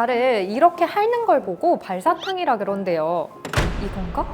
발을 이렇게 핥는 걸 보고 발사탕이라 그런데요. 이건가?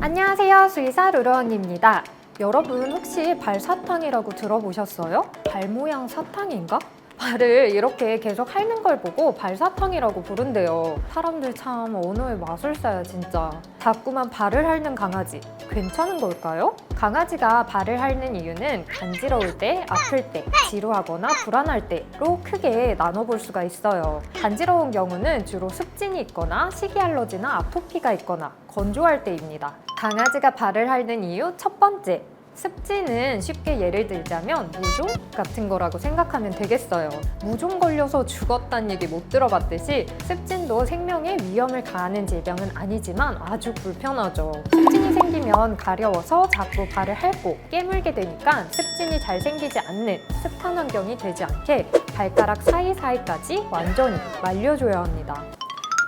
안녕하세요. 수의사 루루언입니다. 여러분 혹시 발사탕이라고 들어보셨어요? 발 모양 사탕인가? 발을 이렇게 계속 핥는 걸 보고 발사탕이라고 부른대요. 사람들 참 언어의 마술사야 진짜. 자꾸만 발을 핥는 강아지. 괜찮은 걸까요? 강아지가 발을 핥는 이유는 간지러울 때, 아플 때, 지루하거나 불안할 때로 크게 나눠볼 수가 있어요. 간지러운 경우는 주로 습진이 있거나 식이 알러지나 아토피가 있거나 건조할 때입니다. 강아지가 발을 핥는 이유 첫 번째. 습진은 쉽게 예를 들자면 무좀 같은 거라고 생각하면 되겠어요. 무좀 걸려서 죽었다는 얘기 못 들어봤듯이 습진도 생명에 위험을 가하는 질병은 아니지만 아주 불편하죠. 습진이 생기면 가려워서 자꾸 발을 핥고 깨물게 되니까 습진이 잘 생기지 않는 습한 환경이 되지 않게 발가락 사이사이까지 완전히 말려줘야 합니다.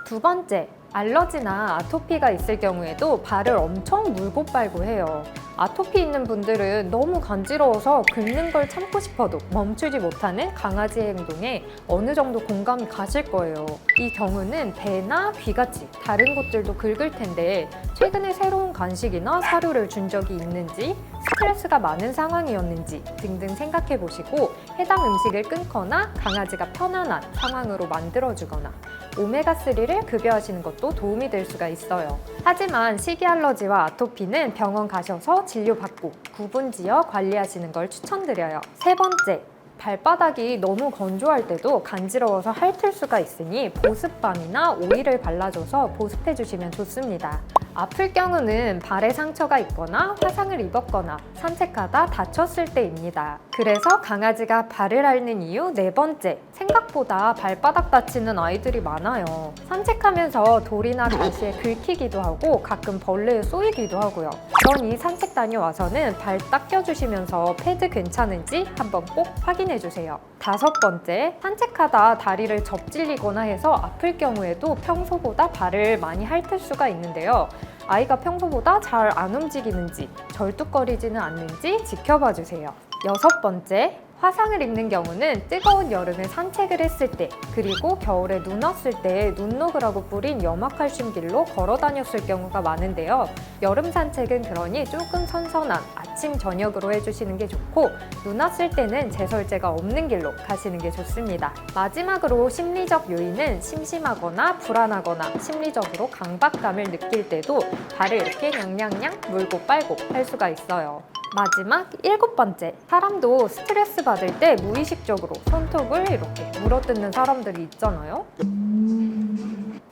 두 번째, 알러지나 아토피가 있을 경우에도 발을 엄청 물고 빨고 해요. 아토피 있는 분들은 너무 간지러워서 긁는 걸 참고 싶어도 멈추지 못하는 강아지의 행동에 어느 정도 공감이 가실 거예요. 이 경우는 배나 귀같이 다른 곳들도 긁을 텐데 최근에 새로운 간식이나 사료를 준 적이 있는지 스트레스가 많은 상황이었는지 등등 생각해 보시고 해당 음식을 끊거나 강아지가 편안한 상황으로 만들어주거나 오메가3를 급여하시는 것도 도움이 될 수가 있어요. 하지만 식이 알러지와 아토피는 병원 가셔서 진료받고 구분지어 관리하시는 걸 추천드려요. 세 번째, 발바닥이 너무 건조할 때도 간지러워서 핥을 수가 있으니 보습밤이나 오일을 발라줘서 보습해 주시면 좋습니다. 아플 경우는 발에 상처가 있거나 화상을 입었거나 산책하다 다쳤을 때입니다. 그래서 강아지가 발을 핥는 이유 네 번째, 생각보다 발바닥 다치는 아이들이 많아요. 산책하면서 돌이나 가시에 긁히기도 하고 가끔 벌레에 쏘이기도 하고요. 그러니 산책 다녀와서는 발 닦여주시면서 패드 괜찮은지 한번 꼭 확인해 주세요. 다섯 번째, 산책하다 다리를 접질리거나 해서 아플 경우에도 평소보다 발을 많이 핥을 수가 있는데요. 아이가 평소보다 잘 안 움직이는지 절뚝거리지는 않는지 지켜봐 주세요. 여섯 번째, 화상을 입는 경우는 뜨거운 여름에 산책을 했을 때 그리고 겨울에 눈 왔을 때 눈녹으라고 뿌린 염화칼슘길로 걸어 다녔을 경우가 많은데요. 여름 산책은 그러니 조금 선선한 아침 저녁으로 해주시는 게 좋고 눈 왔을 때는 제설제가 없는 길로 가시는 게 좋습니다. 마지막으로 심리적 요인은 심심하거나 불안하거나 심리적으로 강박감을 느낄 때도 발을 이렇게 냥냥냥 물고 빨고 할 수가 있어요. 마지막 일곱 번째 사람도 스트레스 받을 때 무의식적으로 손톱을 이렇게 물어뜯는 사람들이 있잖아요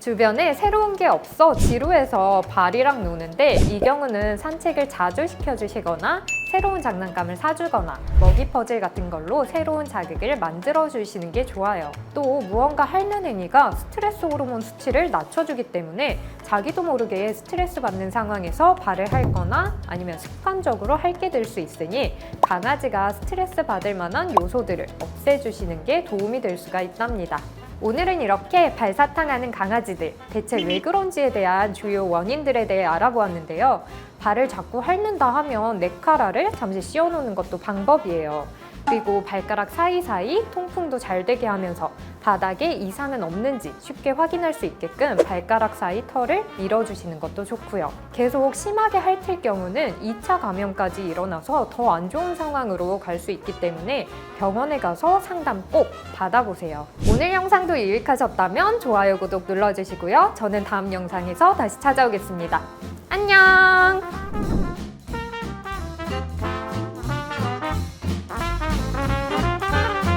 주변에 새로운 게 없어 지루해서 발이랑 노는데 이 경우는 산책을 자주 시켜주시거나 새로운 장난감을 사주거나 먹이 퍼즐 같은 걸로 새로운 자극을 만들어 주시는 게 좋아요. 또 무언가 핥는 행위가 스트레스 호르몬 수치를 낮춰주기 때문에 자기도 모르게 스트레스 받는 상황에서 발을 핥거나 아니면 습관적으로 핥게 될 수 있으니 강아지가 스트레스 받을 만한 요소들을 없애주시는 게 도움이 될 수가 있답니다. 오늘은 이렇게 발사탕하는 강아지들 대체 왜 그런지에 대한 주요 원인들에 대해 알아보았는데요. 발을 자꾸 핥는다 하면 네카라를 잠시 씌워놓는 것도 방법이에요. 그리고 발가락 사이사이 통풍도 잘 되게 하면서 바닥에 이상은 없는지 쉽게 확인할 수 있게끔 발가락 사이 털을 밀어주시는 것도 좋고요. 계속 심하게 핥을 경우는 2차 감염까지 일어나서 더 안 좋은 상황으로 갈 수 있기 때문에 병원에 가서 상담 꼭 받아보세요. 오늘 영상도 유익하셨다면 좋아요, 구독 눌러주시고요. 저는 다음 영상에서 다시 찾아오겠습니다. 안녕!